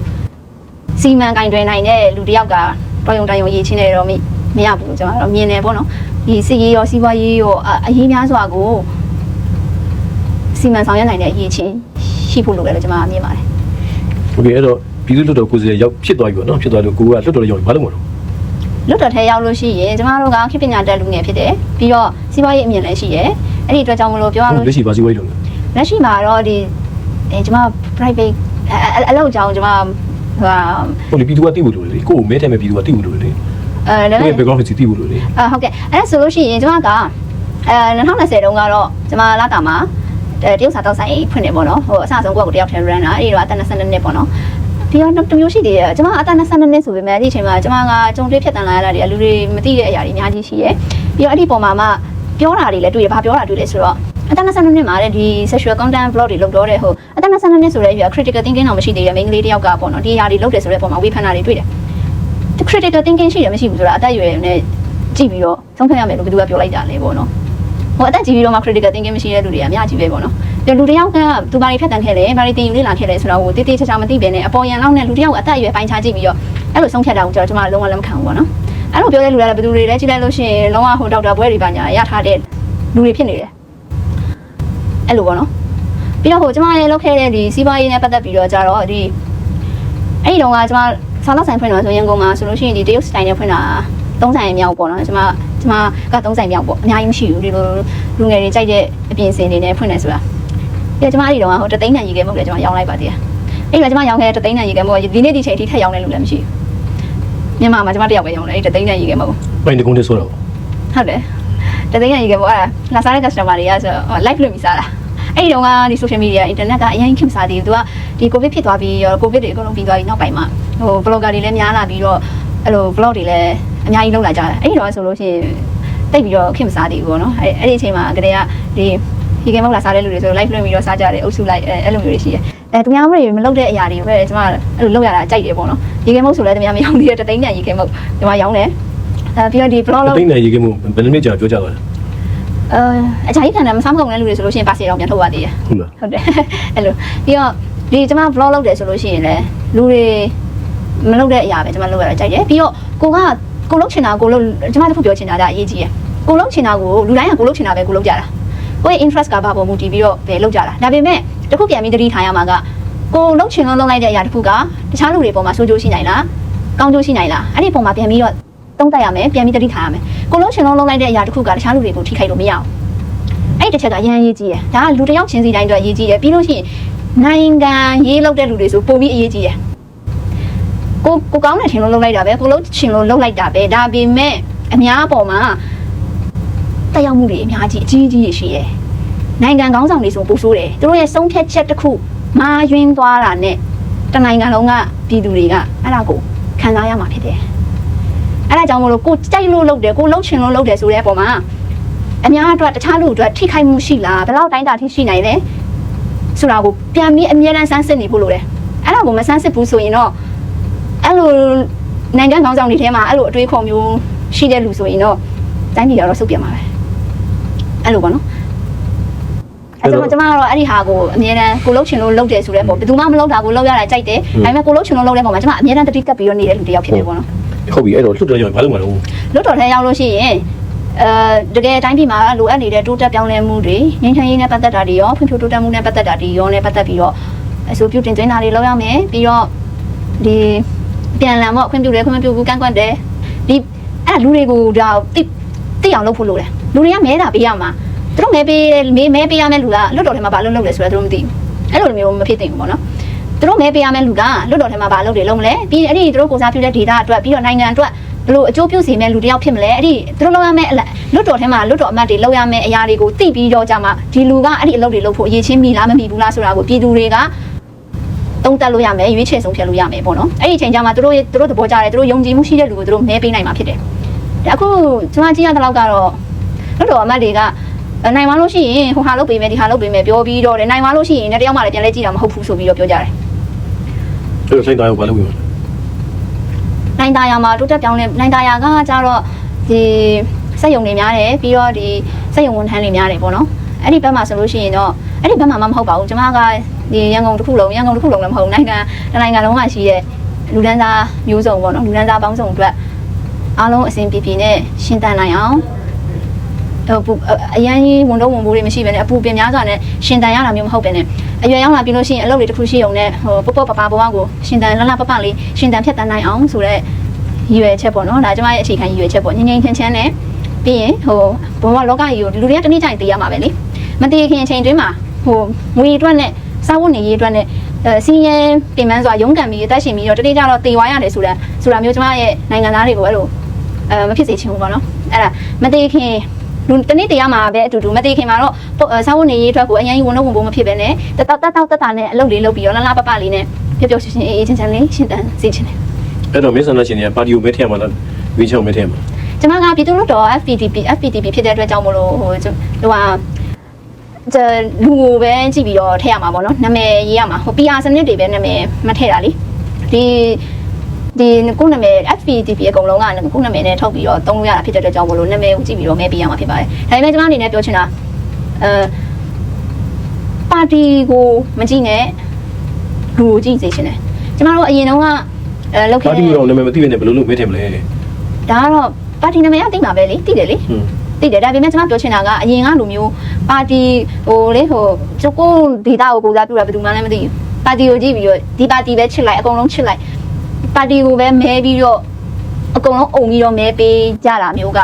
စီမံကင်တွင်နိုင်တဲ့လူတစ်ယောက်ကတော်ရုံတန်ရုံရေးချင်းနေတော့မ မရဘူးကျွန်တော်တော့မြင်တယ်ပေါ့နော်ဒီစီရေးရောစီးပွားရေးရောအအရေးများစွာကိုစီမံဆောင်ရွက်နိုင်တဲ့အရေးချင်းရှိဖို့လိုတယ်လို့ကျွန်မမြင်ပါတယ် โอเคအဲ့တော့ပြည်သူ့လွှတ်တော်ကိုယ်စားလှယ်ရောက်ဖြစ်သွားပြီပေါ့နော်ဖြစ်သွားလို့ကိုကလွှတ်တော်ရောက်ဘာလို့မလုပ် လွတ်တော်ထဲရောက်လို့ရှိရင်ကျမတို့ကခေတ်ပညာတက်လူငယ်ဖြစ်တယ်ပြီးတော့စီးပွားရေးအမြင်လည်းရှိတယ်အဲ့ဒီအတွက်ကြောင့်မလို့ပြောရလို့ လက်ရှိဘာစီဝိုင်းလုပ်လဲ လက်ရှိမှာတော့ဒီအဲကျမ private အအလုပ်ကြောင့်ကျမဟိုဟာ ဟိုလေပြည်သူကတိဖို့လို့လေကိုကိုမဲထဲမဲ့ပြည်သူကတိဖို့လို့လေ အဲလည်းကိုရဲ့ background စီတိဖို့လို့လေအာဟုတ်ကဲ့အဲ့ဒါဆိုလို့ရှိရင်ကျမကအဲ2020တုန်းကတော့ကျမလာတာမှာအဲတရုတ်စာတောက်ဆိုင်ဖွင့်နေပေါ့နော်ဟိုအစအဆုံးကိုယ့်ကိုတယောက်ထဲ run တာအဲ့ဒီတော့အသက်22နှစ်ပေါ့နော်ပြီးတော့တမျိုးရှိသေးတယ်ကျမအသက်22နှစ်ဆိုပေမဲ့အဲ့ဒီအချိန်မှာကျမကကြုံတွေ့ဖြတ်တန်းလာရတာတွေလူတွေမသိတဲ့အရာတွေအများကြီးရှိရဲ့ပြီးတော့အဲ့ဒီပုံမှာမှပြောတာတွေလည်းတွေ့ရဘာပြောတာတွေ့လဲဆိုတော့အသက်22နှစ်မှာတဲ့ဒီ sexual content blog တွေလုပ်တော့တဲ့ဟိုအသက်22နှစ်ဆိုတဲ့အရွယ် critical thinking တော့မရှိသေးတဲ့မိန်းကလေးတယောက်ကပေါ့နော်ဒီအရာတွေလုပ်တယ်ဆိုတဲ့ပုံမှာဝေဖန်တာတွေတွေ့တယ် critical thinking ရှိတယ်မရှိဘူးဆိုတာအသက်အရွယ်နဲ့ကြည့်ပြီးတော့ဆုံးဖြတ်ရမယ်လို့ဘယ်သူကပြောလိုက်တာလဲပေါ့နော်ဟိုအသက်ကြီးပြီးတော့မှ critical thinking မရှိတဲ့လူတွေကအများကြီးပဲပေါ့နော်ဒီလူတစ်ယောက်ကသူဘာတွေဖြတ်တန်းခဲ့လဲဘာတွေတင်ယူလေ့လာခဲ့လဲဆိုတော့ဟိုတိတိကျကျမသိဘဲနဲ့အပေါ်ယံလောက်နဲ့လူတစ်ယောက်အသက်အရွယ်ပိုင်းခြားကြည့်ပြီးတော့အဲ့လိုဆုံးဖြတ်တာကိုကျွန်တော်ကျွန်မလုံးဝလက်မခံဘူးပေါ့နော်အဲ့လိုပြောတဲ့လူတွေကဘယ်သူတွေလဲကြည့်လိုက်လို့ရှိရင်လုံးဝဟိုဒေါက်တာဘွဲတွေပါညာရထားတဲ့လူတွေဖြစ်နေတယ်အဲ့လိုပေါ့နော်ပြီးတော့ဟိုကျွန်မလည်းလုပ်ခဲ့တဲ့ဒီစီးပွားရေးနဲ့ပတ်သက်ပြီးတော့ကြတော့ဒီအဲ့ဒီတော့ကကျွန်မ ဆောင်းလောက်ဆိုင်ဖွင့်တော့ဆိုရင်ကုန်မှာဆိုလို့ရှိရင်ဒီတရုတ်စတိုင်နဲ့ဖွင့်တာသုံးဆိုင်မြောက်ပေါ့နော်ကျွန်မကျွန်မကသုံးဆိုင်မြောက်ပေါ့အများကြီးမရှိဘူးဒီလိုလူငယ်တွေကြိုက်တဲ့အပြင်စင်တွေနဲ့ဖွင့်နေဆိုတာပြီးတော့ကျွန်မအဲ့ဒီတော့ဟိုတသိန်းတန်ရေခဲမုတ်လည်းကျွန်မရောင်းလိုက်ပါသေးတယ်အဲ့ဒီမှာကျွန်မရောင်းခဲ့တဲ့တသိန်းတန်ရေခဲမုတ်ကဒီနေ့ဒီချိန်ထိထက်ရောင်းနေလို့လည်းမရှိဘူးမြန်မာမှာကျွန်မတယောက်ပဲရောင်းတယ်အဲ့ဒီတသိန်းတန်ရေခဲမုတ်ပိုင်းတကုန်းတည်းဆိုတော့ဟုတ်တယ်တသိန်းတန်ရေခဲမုတ်အဲ့ဒါလာစားတဲ့ customer တွေကဆို live လွှင့်ပြီးစားတာ အဲ့ဒီတော့ကဒီ social media internet ကအရင်ခင်စားသေးတယ်သူကဒီ covid ဖြစ်သွားပြီးရော covid တွေအကုန်လုံးပြီးသွားပြီးနောက်ပိုင်းမှာဟို blogger တွေလည်းများလာပြီးတော့အဲ့လို blog တွေလည်းအများကြီးလုပ်လာကြတယ်အဲ့ဒီတော့ဆိုလို့ရှိရင်တိတ်ပြီးတော့ခင်မစားသေးဘူးပေါ့နော်အဲ့အဲ့ဒီအချိန်မှာကတည်းကဒီဒီကဲမဟုတ်လားစားတဲ့လူတွေဆို live လွှင့်ပြီးတော့စားကြတယ်အုပ်စုလိုက်အဲ့အဲ့လိုမျိုးတွေရှိတယ်အဲသူများမတွေမလုပ်တဲ့အရာတွေပဲကျွန်မအဲ့လိုလုပ်ရတာကြိုက်တယ်ပေါ့နော်ဒီကဲမဟုတ်ဆိုလည်းသူများမရောင်းသေးတဲ့တသိန်းတန်ဒီကဲမဟုတ်ကျွန်မရောင်းတယ်အဲပြီးတော့ဒီ blog လုပ်တိတ်နေရေကမှုဘယ်နည်းကြာပြောကြသွားလဲ အဲအကြိုက်ခံတယ်မစားမကုန်တဲ့လူတွေဆိုလို့ရှိရင်ပါစီတော့ပြန်ထုတ်ပါသေးတယ်ဟုတ်လားဟုတ်တယ်အဲ့လိုပြီးတော့ဒီကျွန်မ vlog လုပ်တယ်ဆိုလို့ရှိရင်လည်းလူတွေမလုပ်တဲ့အရာပဲကျွန်မလုပ်ရတာကြိုက်တယ်ပြီးတော့ကိုကကိုလုပ်ချင်တာကိုလုပ်ကျွန်မတခုပြောချင်တာဒါအရေးကြီးရယ်ကိုလုပ်ချင်တာကိုလူတိုင်းကကိုလုပ်ချင်တာပဲကိုလုပ်ကြတာကိုရဲ့ interest ကဘာပေါ်မူတည်ပြီးတော့ပဲလုပ်ကြတာဒါပေမဲ့တခုပြန်ပြီးတတိထားရမှာကကိုလုပ်ချင်လို့လုပ်လိုက်တဲ့အရာတခုကတခြားလူတွေပေါ်မှာဆိုးကျိုးရှိနိုင်လားကောင်းကျိုးရှိနိုင်လားအဲ့ဒီပုံမှာပြန်ပြီးတော့ သုံးသပ်ရမယ်ပြန်ပြီးတတိထားရမယ်ကိုလုပ်ချင်လို့လုပ်လိုက်တဲ့အရာတခုကတခြားလူတွေကိုထိခိုက်လို့မရဘူးအဲ့ဒီတစ်ချက်ကအရင်အရေးကြီးတယ်ဒါကလူတစ်ယောက်ချင်းစီတိုင်းအတွက်အရေးကြီးတယ်ပြီးလို့ရှိရင်နိုင်ငံရေးလောက်တဲ့လူတွေဆိုပိုပြီးအရေးကြီးတယ်ကိုကိုကောင်းတဲ့ထင်လို့လုပ်လိုက်တာပဲကိုလုံးချင်လို့လုပ်လိုက်တာပဲဒါပေမဲ့အများအပေါ်မှာတက်ရောက်မှုတွေအများကြီးအကြီးကြီးရှိတယ်နိုင်ငံကောင်းဆောင်တွေဆိုပိုဆိုးတယ်သူတို့ရဲ့ဆုံးဖြတ်ချက်တစ်ခုမာယွင်းသွားတာနဲ့တနိုင်ငံလုံးကပြည်သူတွေကအဲ့ဒါကိုခံစားရမှာဖြစ်တယ် အဲ့ဒါကြောင့်မလို့ကိုကြိုက်လို့လုပ်တယ်ကိုလုံးချင်လို့လုပ်တယ်ဆိုတဲ့အပေါ်မှာအများအတွက်တခြားလူအတွက်ထိခိုက်မှုရှိလားဘယ်လောက်တိုင်းတာထိရှိနိုင်လဲဆိုတာကိုပြန်ပြီးအမြဲတမ်းစမ်းစစ်နေဖို့လိုတယ်အဲ့ဒါကိုမစမ်းစစ်ဘူးဆိုရင်တော့အဲ့လိုနိုင်ငံခေါင်းဆောင်တွေထဲမှာအဲ့လိုအတွေးခေါ်မျိုးရှိတဲ့လူဆိုရင်တော့တိုင်းပြည်ကတော့စုပ်ပြတ်မှာပဲအဲ့လိုပေါ့နော်အဲ့တော့ကျွန်မကတော့အဲ့ဒီဟာကိုအမြဲတမ်းကိုလှုပ်ချင်လို့လှုပ်တယ်ဆိုတဲ့ပေါ့ဘယ်သူမှမလှုပ်တာကိုလှုပ်ရတာကြိုက်တယ်ဒါပေမဲ့ကိုလှုပ်ချင်လို့လှုပ်တဲ့ပုံမှာကျွန်မအမြဲတမ်းတတိကပ်ပြီးတော့နေတဲ့လူတစ်ယောက်ဖြစ်တယ်ပေါ့နော် ဟုတ်ပြီအဲ့တော့လွှတ်တော်ရောက်ဘာလို့မလုပ်လွတ်တော်ထဲရောက်လို့ရှိရင်အဲတကယ်အတိုင်းပြည်မှာလိုအပ်နေတဲ့တိုးတက်ပြောင်းလဲမှုတွေငြိမ်းချမ်းရေးနဲ့ပတ်သက်တာတွေရောဖွံ့ဖြိုးတိုးတက်မှုနဲ့ပတ်သက်တာတွေရောနဲ့ပတ်သက်ပြီးတော့အဆိုပြုတင်သွင်းတာတွေလုပ်ရမယ်ပြီးတော့ဒီပြန်လည်ပေါ့ခွင့်ပြုတယ်ခွင့်မပြုဘူးကန့်ကွက်တယ်ဒီအဲ့ဒါလူတွေကိုဒါတိတိအောင်လုပ်ဖို့လိုတယ်လူတွေကမဲတာပေးရမှာသူတို့မဲပေးမဲမဲပေးရမယ့်လူကလွတ်တော်ထဲမှာဘာလုပ်လုပ်လဲဆိုတော့သူတို့မသိဘူးအဲ့လိုမျိုးမဖြစ်သင့်ဘူးပေါ့နော် သူတို့မဲပေးရမယ့်လူကလွတ်တော်ထဲမှာဘာလုပ်တယ်လုပ်မလဲပြီးအဲ့ဒီသူတို့ကိုစားပြုတဲ့ data အတွက်ပြီးတော့နိုင်ငံအတွက်ဘယ်လိုအကျိုးပြုစေမဲ့လူတယောက်ဖြစ်မလဲအဲ့ဒီသူတို့လုပ်ရမယ့်အလက်လွတ်တော်ထဲမှာလွတ်တော်အမတ်တွေလုပ်ရမယ့်အရာတွေကိုသိပြီးတော့ကြမှာဒီလူကအဲ့ဒီအလုပ်တွေလုပ်ဖို့အရေးချင်းမိလားမမိဘူးလားဆိုတာကိုပြည်သူတွေကတုံးတက်လို့ရမယ်ရွေးချယ်ဆုံးဖြတ်လို့ရမယ်ပေါ့နော်အဲ့ဒီအချိန်ကျမှသူတို့သူတို့သဘောကျတယ်သူတို့ယုံကြည်မှုရှိတဲ့လူကိုသူတို့မဲပေးနိုင်မှာဖြစ်တယ်ဒါအခုကျွန်မကြည့်ရတဲ့လောက်ကတော့လွတ်တော်အမတ်တွေကအဲနိုင်သွားလို့ရှိရင်ဟိုဟာလုပ်ပေးမယ်ဒီဟာလုပ်ပေးမယ်ပြောပြီးတော့တယ်နိုင်သွားလို့ရှိရင်လည်းတယောက်မှလည်းပြန်လဲကြည့်တာမဟုတ်ဘူးဆိုပြီးတော့ပြောကြတယ် အဲ့လိုစိတ်သားရောဘာလုပ်ပြီးမလဲနိုင်သားရမှာတိုးတက်ပြောင်းလဲနိုင်သားရကကြတော့ဒီစက်ယုံတွေများတယ်ပြီးတော့ဒီစက်ယုံဝန်ထမ်းတွေများတယ်ပေါ့နော်အဲ့ဒီဘက်မှာဆိုလို့ရှိရင်တော့အဲ့ဒီဘက်မှာမမဟုတ်ပါဘူးကျွန်မကဒီရန်ကုန်တစ်ခုလုံးရန်ကုန်တစ်ခုလုံးလည်းမဟုတ်ဘူးနိုင်ငံတစ်နိုင်ငံလုံးကရှိတဲ့လူဒန်းစားမျိုးစုံပေါ့နော်လူဒန်းစားပေါင်းစုံအတွက်အားလုံးအဆင်ပြေပြေနဲ့ရှင်းတန်နိုင်အောင်ဟိုပူ အရန်ကြီးဝန်တော့ဝန်ပိုးတွေမရှိဘဲနဲ့အပူပင်များစွာနဲ့ရှင်တန်ရတာမျိုးမဟုတ်ဘဲနဲ့အရွယ်ရောက်လာပြီးလို့ရှိရင်အလုပ်တွေတစ်ခုရှိုံနဲ့ဟိုပေါ့ပေါ့ပပဘဝကိုရှင်တန်လလပပလေးရှင်တန်ဖြတ်တန်းနိုင်အောင်ဆိုတော့ရည်ရွယ်ချက်ပေါ့နော်ဒါကျမရဲ့အခြေခံရည်ရွယ်ချက်ပေါ့ငငချင်းချင်းနဲ့ပြီးရင်ဟိုဘဝလောကကြီးကိုလူတွေကတနေ့တိုင်းသိရမှာပဲလေမသိခင်အချိန်တွင်းမှာဟိုငွေအတွက်နဲ့စားဝတ်နေရေးအတွက်နဲ့အဲစီးရဲပြင်ပန်းစွာရုန်းကန်ပြီးအသက်ရှင်ပြီးတော့တနေ့ကျတော့တေဝါရတယ်ဆိုတာဆိုတာမျိုးကျမရဲ့နိုင်ငံသားတွေကိုအဲ့လိုအဲမဖြစ်စေချင်ဘူးပေါ့နော်အဲ့ဒါမသိခင် လူတနေ့တရားမှာပဲအတူတူမသိခင်မှာတော့စားဝတ်နေရေးအတွက်ကိုအရင်ကြီးဝန်တော့ဝန်ပိုးမဖြစ်ပဲနဲ့တတောက်တောက်တက်တာနဲ့အလုပ်လေးလုပ်ပြီးတော့လလပပလေးနဲ့ပျော်ပျော်ရွှင်ရွှင်အေးအေးချမ်းချမ်းလေးရှင်းတန်းစေချင်တယ်အဲ့တော့မင်းဆန္ဒရှင်တွေကပါတီကိုမဲထည့်ရမှာလားဝင်းချောင်းမဲထည့်ရမှာကျမကပြည်သူ့လွှတ်တော် FPTP FPTP ဖြစ်တဲ့အတွက်ကြောင့်မလို့ဟိုကျွန်ဟိုဟာကျလူကိုပဲကြည့်ပြီးတော့ထည့်ရမှာပေါ့နော်နာမည်ရေးရမှာဟို PR စနစ်တွေပဲနာမည်မထည့်တာလေဒီ ဒီကိုနာမည် FPTP အကုန်လုံးကကိုနာမည်နဲ့ထုတ်ပြီးတော့သုံးလို့ရတာဖြစ်တဲ့အတွက်ကြောင့်မလို့နာမည်ကိုကြည့်ပြီးတော့မဲပေးရမှာဖြစ်ပါတယ်ဒါပေမဲ့ကျမအနေနဲ့ပြောချင်တာအဲပါတီကိုမကြည့်နဲ့လူကိုကြည့်စေချင်တယ်ကျမတို့အရင်တုန်းကအဲလောက်ခဲ့ပါတီတဲ့ကိုတော့နာမည်မသိဘဲနဲ့ဘယ်လိုလုပ်မဲထည့်မလဲဒါကတော့ပါတီနာမည်ကသိမှာပဲလေသိတယ်လေဟွန်းသိတယ်ဒါပေမဲ့ကျွန်မပြောချင်တာကအရင်ကလူမျိုးပါတီဟိုလေဟိုကျုပ်ကိုဒေတာကိုကိုစားပြုတာဘယ်သူမှလည်းမသိဘူးပါတီကိုကြည့်ပြီးတော့ဒီပါတီပဲချစ်လိုက်အကုန်လုံးချစ်လိုက် ပါတီကိုပဲမဲပြီးတော့အကုန်လုံးအုံပြီးတော့မဲပေးကြတာမျိုးက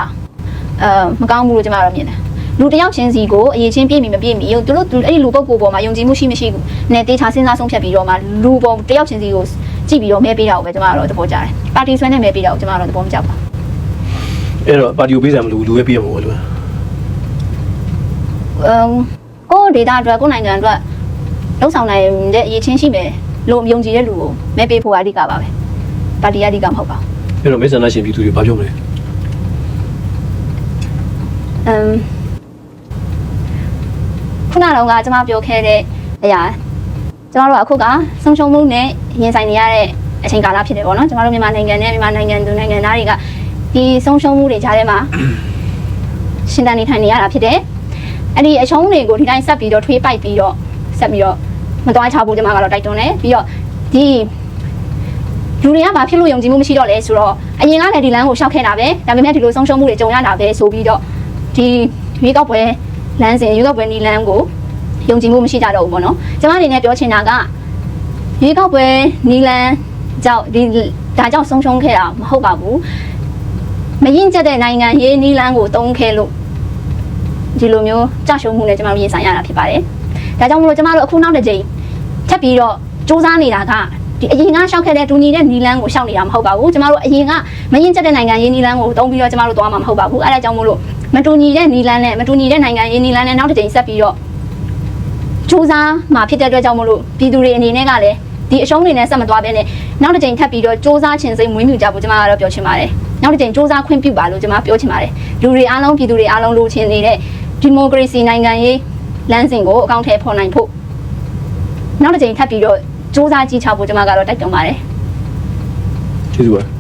အဲမကောင်းဘူးလို့ကျွန်မတော့မြင်တယ်လူတစ်ယောက်ချင်းစီကိုအရေးချင်းပြည့်မီမပြည့်မီယုံသူတို့အဲ့ဒီလူပုဂ္ဂိုလ်ပေါ်မှာယုံကြည်မှုရှိမရှိဘူးနဲ့တေချာစဉ်းစားဆုံးဖြတ်ပြီးတော့မှလူပေါ်တစ်ယောက်ချင်းစီကိုကြည့်ပြီးတော့မဲပေးတာကိုပဲကျွန်မကတော့သဘောကျတယ်ပါတီဆွဲနဲ့မဲပေးတာကိုကျွန်မကတော့သဘောမကျပါဘူးအဲ့တော့ပါတီကိုပေးစရာမလိုဘူးလူပဲပေးရမှာပေါ့လို့အမ်ကိုဒေတာအတွက်ကိုနိုင်ငံအတွက်လှုပ်ဆောင်နိုင်တဲ့အရေးချင်းရှိမယ်လို့ယုံကြည်တဲ့လူကိုမဲပေးဖို့အဓိကပါပဲ ပါတီအဓိကမဟုတ်ပါဘူးအဲ့တော့မင်းဆန္ဒရှင်ပြည်သူတွေဘာပြောမလဲအမ်ခုနကတော့ကကျွန်မပြောခဲ့တဲ့အရာကျွန်တော်တို့ကအခုကဆုံးရှုံးမှုနဲ့ရင်ဆိုင်နေရတဲ့အချိန်ကာလဖြစ်တယ်ပေါ့နော်ကျွန်တော်တို့မြန်မာနိုင်ငံနဲ့မြန်မာနိုင်ငံသူနိုင်ငံသားတွေကဒီဆုံးရှုံးမှုတွေကြားထဲမှာရှင်းတန်နေထိုင်နေရတာဖြစ်တယ်အဲ့ဒီအရှုံးတွေကိုဒီတိုင်းဆက်ပြီးတော့ထွေးပိုက်ပြီးတော့ဆက်ပြီးတော့မတွားချဖို့ကျွန်မကတော့တိုက်တွန်းတယ်ပြီးတော့ဒီ လူတွေကဘာဖြစ်လို့ယုံကြည်မှုမရှိတော့လဲဆိုတော့အရင်ကလည်းဒီလမ်းကိုရှောက်ခဲ့တာပဲဒါပေမဲ့ဒီလိုဆုံးရှုံးမှုတွေကြုံရတာပဲဆိုပြီးတော့ဒီရွေးကောက်ပွဲလမ်းစဉ်ရွေးကောက်ပွဲနီလမ်းကိုယုံကြည်မှုမရှိကြတော့ဘူးပေါ့နော်ကျွန်မအနေနဲ့ပြောချင်တာကရွေးကောက်ပွဲနီလမ်းကြောင့်ဒီဒါကြောင့်ဆုံးရှုံးခဲ့တာမဟုတ်ပါဘူးမရင်ကျက်တဲ့နိုင်ငံရေးနီလမ်းကိုတုံးခဲ့လို့ဒီလိုမျိုးကြရှုံးမှုနဲ့ကျွန်မတို့ရင်ဆိုင်ရတာဖြစ်ပါတယ်ဒါကြောင့်မလို့ကျွန်မတို့အခုနောက်တစ်ကြိမ်ထပ်ပြီးတော့စူးစမ်းနေတာက ဒီအရင်ကရှောက်ခဲ့တဲ့ဒူညီတဲ့နီလန်းကိုရှောက်နေတာမဟုတ်ပါဘူးကျမတို့အရင်ကမရင်ကျက်တဲ့နိုင်ငံရေးနီလန်းကိုတုံးပြီးတော့ကျမတို့သွားမှာမဟုတ်ပါဘူးအဲဒါကြောင့်မို့လို့မတူညီတဲ့နီလန်းနဲ့မတူညီတဲ့နိုင်ငံရေးနီလန်းနဲ့နောက်တစ်ကြိမ်ဆက်ပြီးတော့စူးစမ်းမှာဖြစ်တဲ့အတွက်ကြောင့်မို့လို့ပြည်သူတွေအနေနဲ့ကလည်းဒီအရှုံးတွေနဲ့ဆက်မသွားဘဲနဲ့နောက်တစ်ကြိမ်ထပ်ပြီးတော့စူးစမ်းခြင်းစိတ်မွေးမြူကြဖို့ကျမကတော့ပြောချင်ပါတယ်နောက်တစ်ကြိမ်စူးစမ်းခွင့်ပြုပါလို့ကျမပြောချင်ပါတယ်လူတွေအားလုံးပြည်သူတွေအားလုံးလိုချင်နေတဲ့ဒီမိုကရေစီနိုင်ငံရေးလမ်းစဉ်ကိုအကောင့်ထဲပေါ်နိုင်ဖို့နောက်တစ်ကြိမ်ထပ်ပြီးတော့ စူးစမ်းကြည့်ချဖို့ကျမကတော့တိုက်တွန်းပါတယ်ကျေးဇူးပါ